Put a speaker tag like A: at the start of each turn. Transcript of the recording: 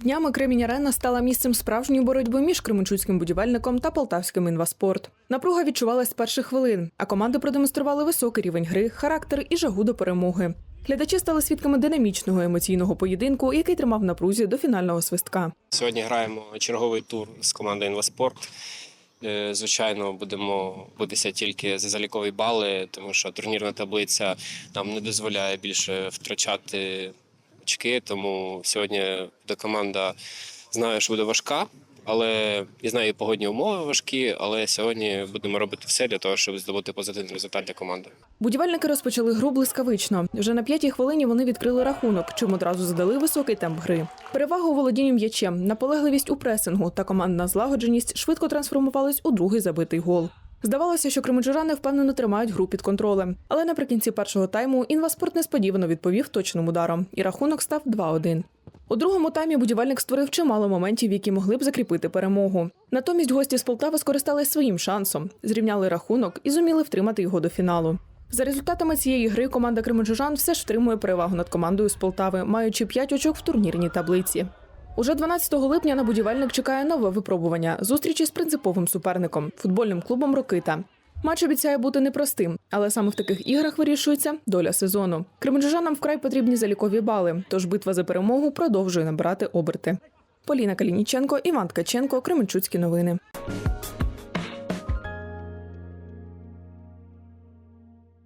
A: Днями Кремінь Арена стала місцем справжньої боротьби між Кременчуцьким будівельником та полтавським інваспорт. Напруга відчувалась з перших хвилин, а команди продемонстрували високий рівень гри, характер і жагу до перемоги. Глядачі стали свідками динамічного емоційного поєдинку, який тримав на прузі до фінального свистка.
B: Сьогодні граємо черговий тур з командою Інваспорт. Е, Звичайно, будемо битися тільки за залікові бали, тому що турнірна таблиця нам не дозволяє більше втрачати очки. Тому сьогодні буде команда знаю, що буде важка, але і знаю, і погодні умови важкі. Але сьогодні будемо робити все для того, щоб здобути позитивний результат для команди.
A: Будівельники розпочали гру блискавично. Вже на п'ятій хвилині вони відкрили рахунок, чим одразу задали високий темп гри. Перевагу у володінні м'ячем, наполегливість у пресингу та командна злагодженість швидко трансформувались у другий забитий гол. Здавалося, що кременчужани впевнено тримають гру під контролем. Але наприкінці першого тайму інваспорт несподівано відповів точним ударом, і рахунок став 2-1. У другому таймі будівельник створив чимало моментів, які могли б закріпити перемогу. Натомість гості з Полтави скористались своїм шансом, зрівняли рахунок і зуміли втримати його до фіналу. За результатами цієї гри команда Кременчужан все ж втримує перевагу над командою з Полтави, маючи 5 очок в турнірній таблиці. Уже 12 липня на будівельник чекає нове випробування зустрічі з принциповим суперником футбольним клубом Рокита. Матч обіцяє бути непростим, але саме в таких іграх вирішується доля сезону. Кременчужанам вкрай потрібні залікові бали, тож битва за перемогу продовжує набирати оберти. Поліна Калініченко, Іван Ткаченко, Кременчуцькі новини.